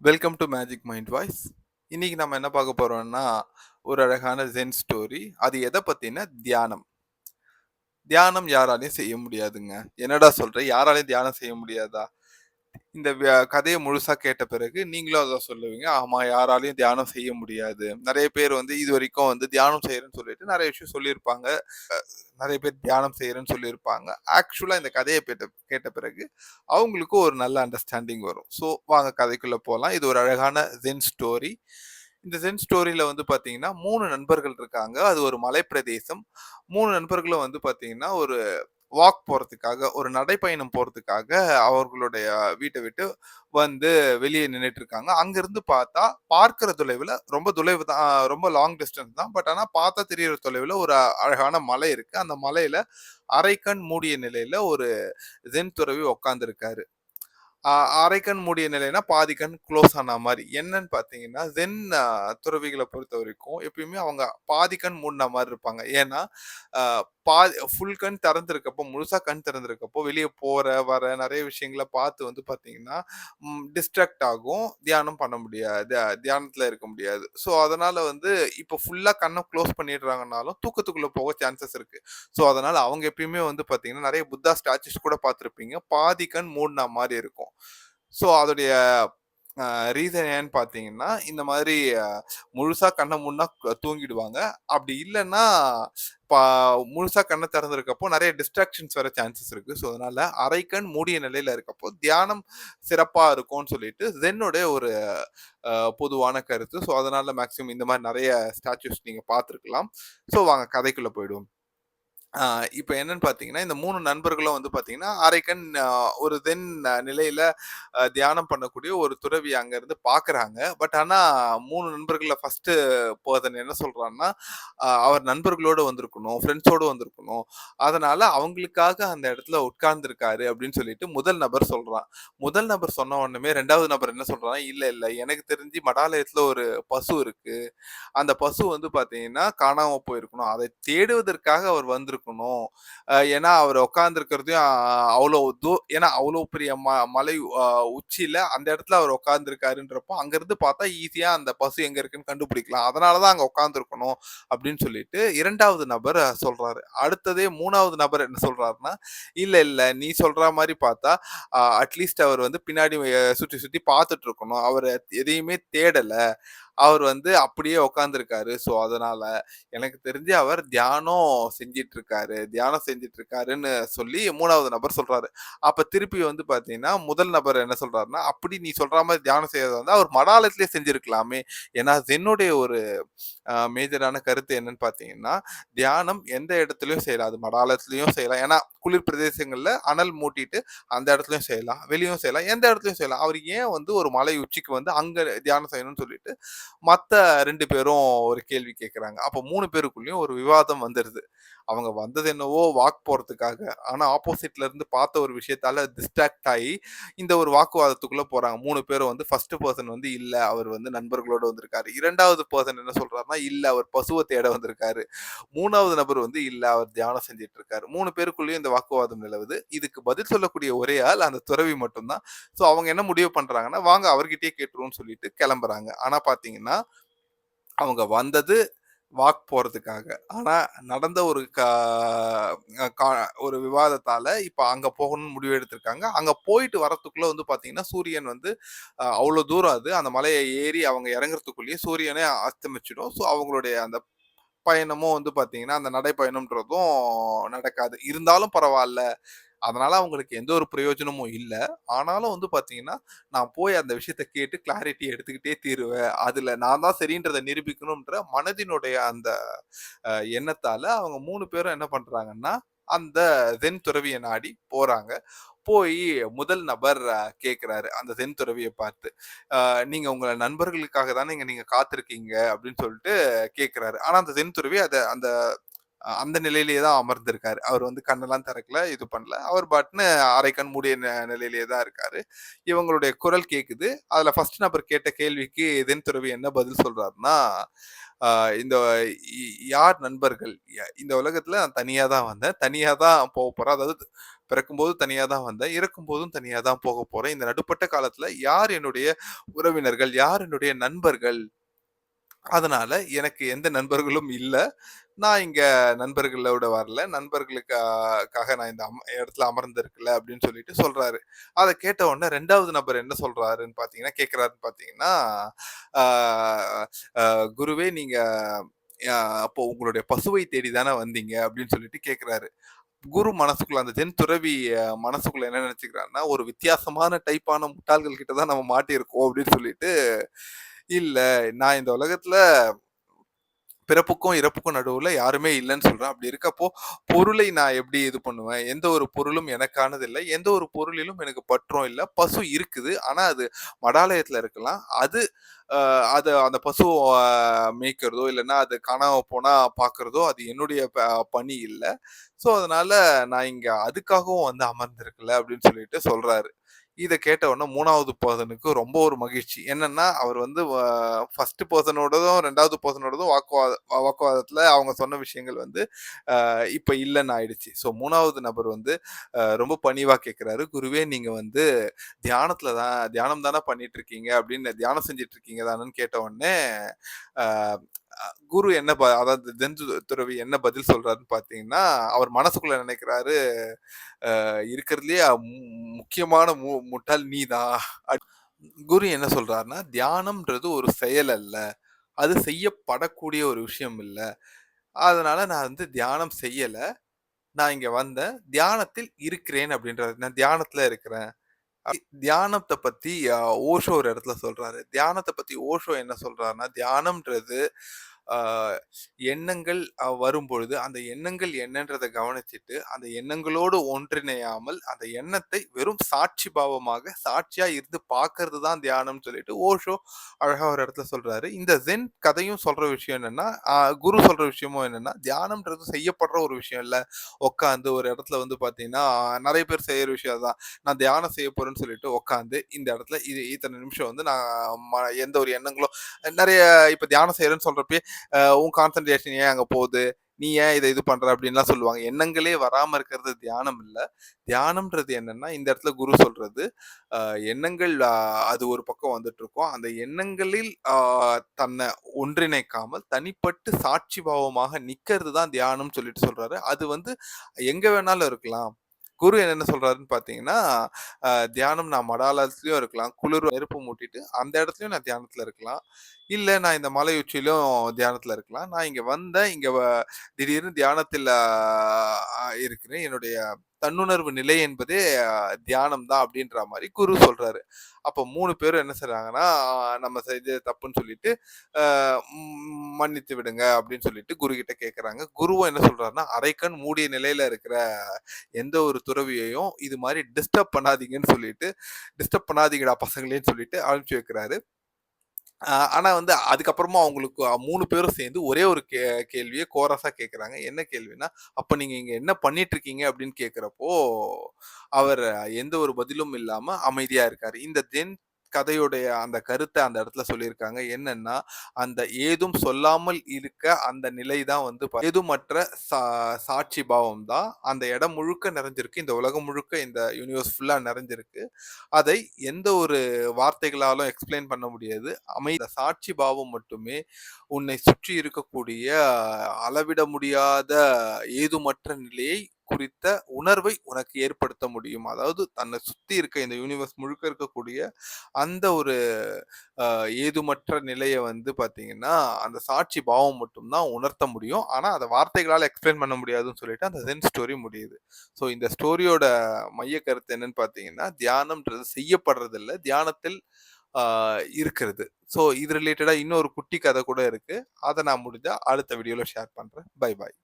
Welcome to magic mind voice இன்னைக்கு நம்ம என்ன பார்க்க போறோம்னா ஒரு அழகான ஜென் ஸ்டோரி அது எதை பத்தின தியானம். தியானம் யாராலையும் செய்ய முடியாதுங்க. என்னடா சொல்ற? யாராலையும் தியானம் செய்ய முடியாதா? இந்த கதையை முழுசா கேட்ட பிறகு நீங்களும் அதை சொல்லுவீங்க. ஆமா யாராலையும் தியானம் செய்ய முடியாது. நிறைய பேர் வந்து இது வரைக்கும் வந்து தியானம் செய்யறேன்னு சொல்லிட்டு நிறைய விஷயம் சொல்லியிருப்பாங்க. நிறைய பேர் தியானம் செய்யறேன்னு சொல்லியிருப்பாங்க. ஆக்சுவலா இந்த கதையை கேட்ட கேட்ட பிறகு அவங்களுக்கும் ஒரு நல்ல அண்டர்ஸ்டாண்டிங் வரும். ஸோ வாங்க கதைக்குள்ள போகலாம் இது ஒரு அழகான ஜென் ஸ்டோரி இந்த ஜென் ஸ்டோரியில வந்து பாத்தீங்கன்னா மூணு நண்பர்கள் இருக்காங்க. அது ஒரு மலைப்பிரதேசம். மூணு நண்பர்களும் வந்து பாத்தீங்கன்னா ஒரு வாக் போகிறதுக்காக ஒரு நடைப்பயணம் போகிறதுக்காக அவர்களுடைய வீட்டை விட்டு வந்து வெளியே நின்னுட்டு இருக்காங்க பார்த்தா பார்க்குற தொலைவில் ரொம்ப தொலைவு தான் ரொம்ப லாங் டிஸ்டன்ஸ் தான். பட் ஆனால் பார்த்தா தெரியற தொலைவில் ஒரு அழகான மலை இருக்குது அந்த மலையில் அரைக்கண் மூடிய நிலையில் ஒரு ஜென் துறவி உட்கார்ந்து அரை கண் மூடிய நிலைனா பாதி கண் க்ளோஸ் ஆன மாதிரி. என்னன்னு பார்த்தீங்கன்னா தென் துறவிகளை பொறுத்த வரைக்கும் எப்பயுமே அவங்க பாதி கண் மூடின மாதிரி இருப்பாங்க. ஏன்னா பாதி ஃபுல் கண் திறந்துருக்கப்போ முழுசாக கண் திறந்துருக்கப்போ வெளியே போகிற வர நிறைய விஷயங்களை பார்த்து வந்து பார்த்தீங்கன்னா டிஸ்ட்ராக்ட் ஆகும். தியானம் பண்ண முடியாது தியானத்தில் இருக்க முடியாது. ஸோ அதனால் வந்து இப்போ ஃபுல்லாக கண்ணை க்ளோஸ் பண்ணிடுறாங்கனாலும் தூக்கத்துக்குள்ளே போக சான்சஸ் இருக்குது ஸோ அதனால் அவங்க எப்பயுமே வந்து பார்த்தீங்கன்னா நிறைய புத்தா ஸ்டாச்சுஸ் கூட பார்த்துருப்பீங்க. பாதி கண் மூடின மாதிரி இருக்கும். ஸோ அதோடைய ரீசன் ஏன்னு பார்த்தீங்கன்னா இந்த மாதிரி முழுசாக முழுசா கண்ணை முன்னா தூங்கிடுவாங்க. அப்படி இல்லைன்னா பா முழுசா கண்ணை திறந்துருக்கப்போ நிறைய டிஸ்ட்ராக்ஷன்ஸ் வர சான்சஸ் இருக்கு. ஸோ அதனால அரைக்கண் மூடிய நிலையில இருக்கப்போ தியானம் சிறப்பாக இருக்கும்னு சொல்லிட்டு ஜென்னுடைய ஒரு பொதுவான கருத்து. ஸோ அதனால மேக்ஸிமம் இந்த மாதிரி நிறைய ஸ்டாச்சுஸ் நீங்க பார்த்துருக்கலாம். ஸோ வாங்க கதைக்குள்ள போயிடுவோம். இப்போ என்னன்னு பார்த்தீங்கன்னா இந்த மூணு நண்பர்களும் வந்து பார்த்தீங்கன்னா அரைக்கண் ஒரு தென் நிலையில தியானம் பண்ணக்கூடிய ஒரு துறவி அங்கேருந்து பார்க்குறாங்க பட் ஆனால் மூணு நண்பர்களை ஃபஸ்ட்டு போதன் என்ன சொல்கிறான்னா அவர் நண்பர்களோடு வந்திருக்கணும் ஃப்ரெண்ட்ஸோடு வந்திருக்கணும். அதனால அவங்களுக்காக அந்த இடத்துல உட்கார்ந்துருக்காரு அப்படின்னு சொல்லிட்டு முதல் நபர் சொல்கிறான் முதல் நபர் சொன்ன உடனே ரெண்டாவது நபர் என்ன சொல்கிறான்னா இல்லை இல்லை எனக்கு தெரிஞ்சு மடாலயத்தில் ஒரு பசு இருக்குது அந்த பசு வந்து பார்த்தீங்கன்னா காணாமல் போயிருக்கணும். அதை தேடுவதற்காக அவர் வந்திருக்கணும். இருக்கணும். ஏன்னா அவர் உட்காந்துருக்கிறதையும் அவ்வளோ தூ ஏன்னா அவ்வளோ பெரிய ம மலை உச்சியில் அந்த இடத்துல அவர் உட்காந்துருக்காருன்றப்போ அங்கேருந்து பார்த்தா ஈஸியாக அந்த பசு எங்கே இருக்குன்னு கண்டுபிடிக்கலாம். அதனாலதான் அங்கே உட்காந்துருக்கணும் அப்படின்னு சொல்லிட்டு இரண்டாவது நபர் சொல்கிறாரு அடுத்ததே மூணாவது நபர் என்ன சொல்கிறாருன்னா இல்லை இல்லை நீ சொல்கிற மாதிரி பார்த்தா அட்லீஸ்ட் அவர் வந்து பின்னாடி சுற்றி சுற்றி பார்த்துட்டு இருக்கணும். அவர் எதையுமே தேடலை. அவர் வந்து அப்படியே உட்காந்துருக்காரு ஸோ அதனால எனக்கு தெரிஞ்சு அவர் தியானம் செஞ்சிட்டு இருக்காரு தியானம் செஞ்சிட்டு இருக்காருன்னு சொல்லி மூணாவது நபர் சொல்றாரு. அப்ப திருப்பி வந்து பாத்தீங்கன்னா முதல் நபர் என்ன சொல்றாருன்னா அப்படி நீ சொல்ற மாதிரி தியானம் செய்யறது வந்து அவர் மடாலத்திலே செஞ்சிருக்கலாமே. ஏன்னா என்னுடைய ஒரு மேஜரான கருத்து என்னன்னு பாத்தீங்கன்னா தியானம் எந்த இடத்துலயும் செய்யலாம். அது மடாலத்திலயும் செய்யலாம். ஏன்னா குளிர் பிரதேசங்கள்ல அனல் மூட்டிட்டு அந்த இடத்துலயும் செய்யலாம். வெளியும் செய்யலாம். எந்த இடத்துலயும் செய்யலாம். அவர் ஏன் வந்து ஒரு மலை உச்சிக்கு வந்து அங்க தியானம் செய்யணும்னு சொல்லிட்டு மத்த ரெண்டு பேரும் ஒரு கேள்வி கேட்குறாங்க அப்போ மூணு பேருக்குள்ளயும் ஒரு விவாதம் வந்துடுது அவங்க வந்தது என்னவோ வாக் போறதுக்காக. ஆனா ஆப்போசிட்ல இருந்து பார்த்த ஒரு விஷயத்தால டிஸ்ட்ராக்ட் ஆகி இந்த ஒரு வாக்குவாதத்துக்குள்ள போறாங்க. மூணு பேரும் வந்து ஃபர்ஸ்ட் பர்சன் வந்து இல்ல அவர் வந்து நண்பர்களோட வந்திருக்காரு. இரண்டாவது பர்சன் என்ன சொல்றாருன்னா இல்ல அவர் பசுவை தேட வந்திருக்காரு. மூணாவது நபர் வந்து இல்ல அவர் தியானம் செஞ்சிட்டு இருக்காரு மூணு பேருக்குள்ளேயும் இந்த வாக்குவாதம் நிலவுது. இதுக்கு பதில் சொல்லக்கூடிய ஒரே ஆள் அந்த துறவி மட்டும்தான். ஸோ அவங்க என்ன முடிவு பண்றாங்கன்னா வாங்க அவர்கிட்டயே கேட்டுருவோம்னு சொல்லிட்டு கிளம்புறாங்க. ஆனா பாத்தீங்கன்னா அவங்க வந்தது வாக் போறதுக்காக. ஆனா நடந்த ஒரு கா- கா- ஒரு விவாதத்தால இப்ப அங்க போகணும்னு முடிவு எடுத்திருக்காங்க. அங்க போயிட்டு வரத்துக்குள்ள வந்து பாத்தீங்கன்னா சூரியன் வந்து அவ்வளோ அவ்வளவு தூரம் அது. அந்த மலையை ஏறி அவங்க இறங்குறதுக்குள்ளேயே சூரியனே அஸ்தமிச்சிடும். ஸோ அவங்களுடைய அந்த பயணமும் வந்து பாத்தீங்கன்னா அந்த நடைப்பயணம்ன்றதும் நடக்காது. இருந்தாலும் பரவாயில்ல அதனால அவங்களுக்கு எந்த ஒரு பிரயோஜனமும் இல்லை. ஆனாலும் வந்து பாத்தீங்கன்னா நான் போய் அந்த விஷயத்த கேட்டு கிளாரிட்டி எடுத்துக்கிட்டே தீருவேன். அதுல நான் தான் சரின்றதை நிரூபிக்கணும்ன்ற மனதினுடைய அந்த எண்ணத்தால் எண்ணத்தால அவங்க மூணு பேரும் என்ன பண்றாங்கன்னா அந்த தென் துறவியை நாடி போறாங்க. போய் முதல் நபர் கேட்குறாரு அந்த தென் துறவியை பார்த்து. நீங்கள் உங்களை நண்பர்களுக்காக தானே இங்கே நீங்கள் காத்திருக்கீங்க? அப்படின்னு சொல்லிட்டு கேட்குறாரு ஆனால் அந்த தென் துறவி அதை அந்த அந்த நிலையிலேயே தான் அமர்ந்திருக்காரு. அவர் வந்து கண்ணெல்லாம் திறக்கல, இது பண்ணல. அவர் பாட்டுன்னு அரை கண் மூடிய ந நிலையிலேயே தான் இருக்காரு. இவங்களுடைய குரல் கேட்குது. அதுல ஃபர்ஸ்ட் நபர் கேட்ட கேள்விக்கு தென் துறவி என்ன பதில் சொல்றாருன்னா, இந்த இ யார் நண்பர்கள்? இந்த உலகத்துல நான் தனியா தான் வந்தேன். தனியா தான் போக போகிறேன் அதாவது பிறக்கும்போது தனியா தான் வந்தேன். இறக்கும்போதும் தனியா தான் போக போறேன். இந்த நடுப்பட்ட காலத்துல யார் என்னுடைய உறவினர்கள்? யார் என்னுடைய நண்பர்கள்? அதனால எனக்கு எந்த நண்பர்களும் இல்லை நான் இங்க நண்பர்களோட வரல. நண்பர்களுக்காக நான் இந்த அம் இடத்துல அமர்ந்திருக்கல அப்படின்னு சொல்லிட்டு சொல்றாரு. அதை கேட்ட உடனே ரெண்டாவது நபர் என்ன சொல்றாருன்னு பார்த்தீங்கன்னா, கேட்கிறாருன்னு பார்த்தீங்கன்னா, "குருவே நீங்க அப்போ உங்களுடைய பசுவை தேடி தானே வந்தீங்க?" அப்படின்னு சொல்லிட்டு கேட்கிறாரு. குரு மனசுக்குள்ள அந்த தென் துறவி மனசுக்குள்ள என்ன நெனச்சுக்கிறாருன்னா, ஒரு வித்தியாசமான டைப்பான முட்டாள்கள் கிட்ட தான் நம்ம மாட்டியிருக்கோம் அப்படின்னு சொல்லிட்டு, இல்ல நான் இந்த உலகத்துல பிறப்புக்கும், இறப்புக்கும் நடுவுல யாருமே இல்லைன்னு சொல்றேன். அப்படி இருக்கப்போ, பொருளை நான் எப்படி இது பண்ணுவேன்? எந்த ஒரு பொருளும் எனக்கானது இல்லை எந்த ஒரு பொருளிலும் எனக்கு பற்றும் இல்லை பசு இருக்குது. ஆனா அது மடாலயத்துல இருக்கலாம். அது அது அந்த பசுவை மேய்க்கிறதோ, இல்லைன்னா அது காணாம போனா பாக்குறதோ அது என்னுடைய ப பணி இல்லை ஸோ, அதனால நான் இங்க அதுக்காகவும் வந்து அமர்ந்திருக்கல அப்படின்னு சொல்லிட்டு சொல்றாரு. இதை கேட்ட உடனே மூணாவது பர்சனுக்கு ரொம்ப ஒரு மகிழ்ச்சி. என்னன்னா, அவர் வந்து ஃபர்ஸ்ட் பர்சனோடதும் ரெண்டாவது பர்சனோடதும் வாக்குவாத வாக்குவாதத்தில் அவங்க சொன்ன விஷயங்கள் வந்து இப்போ இல்லைன்னு ஆயிடுச்சு. ஸோ மூணாவது நபர் வந்து ரொம்ப பணிவாக கேட்குறாரு "குருவே நீங்கள் வந்து தியானத்தில் தான் தியானம் தானே பண்ணிட்டு இருக்கீங்க?" அப்படின்னு தியானம் செஞ்சுட்டு இருக்கீங்க தானேன்னு கேட்ட உடனே, குரு என்ன ப அதாவது தென் துறவி என்ன பதில் சொல்றாருன்னு பார்த்தீங்கன்னா, அவர் மனசுக்குள்ள நினைக்கிறாரு "அ இருக்கிறதுலயே முக்கியமான மு முட்டாள் நீ தான்." அட் குரு என்ன சொல்றாருன்னா, "தியானம்ன்றது ஒரு செயல் அல்ல. அது செய்யப்படக்கூடிய ஒரு விஷயம் இல்லை அதனால நான் வந்து தியானம் செய்யலை நான் இங்க வந்தேன். தியானத்தில் இருக்கிறேன்" அப்படின்றது நான் தியானத்துல இருக்கிறேன். தியானத்தை பற்றி பத்தி ஓஷோ ஒரு இடத்துல சொல்றாரு. தியானத்தை பத்தி ஓஷோ என்ன சொல்றாருன்னா, தியானம்ன்றது எண்ணங்கள் வரும்பொழுது, அந்த எண்ணங்கள் என்னன்றதை கவனிச்சுட்டு, அந்த எண்ணங்களோடு ஒன்றிணையாமல், அந்த எண்ணத்தை வெறும் சாட்சி பாவமாக, சாட்சியா இருந்து பார்க்கறது தான் தியானம்னு சொல்லிட்டு ஓஷோ அழகா ஒரு இடத்துல சொல்றாரு. இந்த ஜென் கதையும் சொல்ற விஷயம் என்னன்னா, குரு சொல்ற விஷயமும் என்னன்னா, தியானம்ன்றது செய்யப்படுற ஒரு விஷயம் இல்ல. உட்காந்து ஒரு இடத்துல வந்து பாத்தீங்கன்னா நிறைய பேர் செய்யற விஷயம் தான் நான் தியானம் செய்ய போறேன்னு சொல்லிட்டு உட்காந்து, இந்த இடத்துல இது இத்தனை நிமிஷம் வந்து நான் ம எந்த ஒரு எண்ணங்களும் நிறைய இப்ப தியானம் செய்யறேன்னு சொல்றப்பயே, உன் கான்சன்ட்ரேஷன் ஏன் அங்க போகுது? நீ ஏன் இதை இது பண்ற? அப்படின்லாம் சொல்லுவாங்க. எண்ணங்களே வராம இருக்கிறது தியானம் இல்ல. தியானம்ன்றது என்னன்னா, இந்த இடத்துல குரு சொல்றது, எண்ணங்கள் அது ஒரு பக்கம் வந்துட்டு இருக்கும் அந்த எண்ணங்களில் தன்னை ஒன்றிணைக்காமல், தனிப்பட்டு சாட்சி பாவமாக நிக்கிறது தான் தியானம்னு சொல்லிட்டு சொல்றாரு. அது வந்து எங்க வேணாலும் இருக்கலாம். குரு என்ன சொல்றாருன்னு பாத்தீங்கன்னா தியானம் நான் மடாலயத்திலயும் இருக்கலாம். குளிர் நெருப்பு மூட்டிட்டு அந்த இடத்துலயும் நான் தியானத்துல இருக்கலாம். இல்லை நான் இந்த மலை உச்சியிலும் தியானத்தில் இருக்கலாம். நான் இங்கே வந்தேன். இங்கே திடீர்னு தியானத்தில் இருக்கிறேன். என்னுடைய தன்னுணர்வு நிலை என்பதே தியானம் தான் அப்படின்ற மாதிரி குரு சொல்றாரு. அப்போ மூணு பேரும் என்ன செய்றாங்கன்னா, நம்ம செஞ்சது தப்புன்னு சொல்லிட்டு, மன்னித்து விடுங்க அப்படின்னு சொல்லிட்டு குரு கிட்ட கேட்குறாங்க குருவும் என்ன சொல்றாருன்னா, அரைக்கண் மூடிய நிலையில இருக்கிற எந்த ஒரு துறவியையும் இது மாதிரி டிஸ்டர்ப் பண்ணாதீங்கன்னு சொல்லிட்டு, டிஸ்டர்ப் பண்ணாதீங்கடா பசங்களேன்னு சொல்லிட்டு அனுப்பிச்சு வைக்கிறாரு. ஆனால் ஆனா வந்து அதுக்கப்புறமா அவங்களுக்கு மூணு பேரும் சேர்ந்து ஒரே ஒரு கே கேள்வியை கோரஸா கேட்கறாங்க. என்ன கேள்வின்னா, "அப்ப நீங்க இங்க என்ன பண்ணிட்டு இருக்கீங்க?" அப்படின்னு கேட்குறப்போ அவர் எந்த ஒரு பதிலும் இல்லாம அமைதியா இருக்காரு. இந்த தென் கதையுடைய அந்த கருத்தை அந்த இடத்துல சொல்லியிருக்காங்க. என்னன்னா, அந்த ஏதும் சொல்லாமல் இருக்க அந்த நிலை தான் வந்து ஏதுமற்ற சா சாட்சி பாவம் தான். அந்த இடம் முழுக்க நிறைஞ்சிருக்கு. இந்த உலகம் முழுக்க இந்த யூனிவர்ஸ் ஃபுல்லாக நிறைஞ்சிருக்கு. அதை எந்த ஒரு வார்த்தைகளாலும் எக்ஸ்ப்ளைன் பண்ண முடியாது. அமைந்த சாட்சி பாவம் மட்டுமே உன்னை சுற்றி இருக்கக்கூடிய அளவிட முடியாத ஏதுமற்ற நிலையை குறித்த உணர்வை உனக்கு ஏற்படுத்த முடியும். அதாவது தன்னை சுத்தி இருக்க இந்த யூனிவர்ஸ் முழுக்க இருக்கக்கூடிய அந்த ஒரு ஏதுமற்ற நிலையை வந்து பாத்தீங்கன்னா அந்த சாட்சி பாவம் மட்டும்தான் உணர்த்த முடியும். ஆனா, அதை வார்த்தைகளால் எக்ஸ்ப்ளைன் பண்ண முடியாதுன்னு சொல்லிட்டு அந்த ஜென் ஸ்டோரி முடியுது. ஸோ இந்த ஸ்டோரியோட மைய கருத்து என்னன்னு பார்த்தீங்கன்னா, தியானம்ன்றது செய்யப்படுறதில்ல. தியானத்தில் இருக்கிறது. ஸோ இது ரிலேட்டடாக இன்னொரு குட்டி கதை கூட இருக்கு. அதை நான் முடிஞ்சால் அடுத்த வீடியோவில் ஷேர் பண்ணுறேன் பை பாய்.